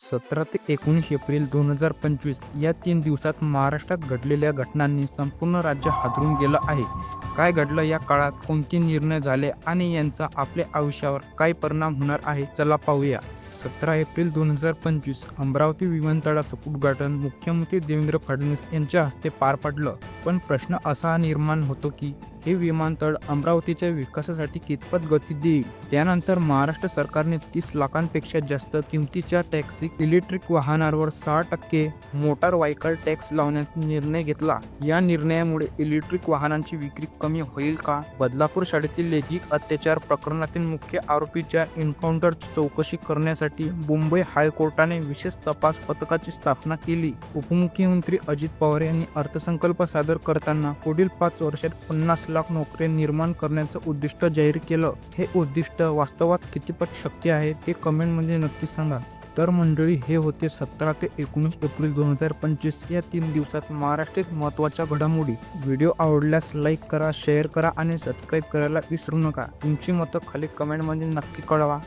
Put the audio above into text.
सतरा ते एकोणीस एप्रिल दोन हजार पंचवीस या तीन दिवसात महाराष्ट्रात घडलेल्या घटनांनी संपूर्ण राज्य हादरून गेलं आहे. काय घडलं या काळात? कोणते निर्णय झाले? आणि यांचा आपल्या आयुष्यावर काय परिणाम होणार आहे? चला पाहूया. सतरा एप्रिल दोन हजार पंचवीस अमरावती विमानतळाचं उद्घाटन मुख्यमंत्री देवेंद्र फडणवीस यांच्या हस्ते पार पडलं. पण प्रश्न असा निर्माण होतो की हे विमानतळ अमरावतीच्या विकासासाठी कितपत गती देईल त्यानंतर महाराष्ट्र सरकारने तीस लाखांपेक्षा जास्त किमतीच्या टॅक्सी इलेक्ट्रिक वाहनांवर सहा टक्के मोटार व्हायकल टॅक्स लावण्याचा निर्णय घेतला. या निर्णयामुळे इलेक्ट्रिक वाहनांची विक्री कमी होईल का? बदलापूर शाळेतील लैंगिक अत्याचार प्रकरणातील मुख्य आरोपीच्या एन्काउंटरची चौकशी करण्यासाठी मुंबई हायकोर्टाने विशेष तपास पथकाची स्थापना केली. उपमुख्यमंत्री अजित पवार यांनी अर्थसंकल्प सादर करताना पुढील पाच वर्षात पन्नास लाख नोकऱ्या निर्माण करण्याचं उद्दिष्ट जाहीर केलं. हे उद्दिष्ट वास्तवात कितीपट शक्य आहे ते कमेंटमध्ये नक्की सांगा. तर मंडळी हे होते सतरा ते एकोणीस एप्रिल दोन हजार पंचवीस या तीन दिवसात महाराष्ट्रात महत्त्वाच्या घडामोडी. व्हिडिओ आवडल्यास लाईक करा शेअर करा आणि सबस्क्राईब करायला विसरू नका. तुमची मतं खाली कमेंटमध्ये नक्की कळवा.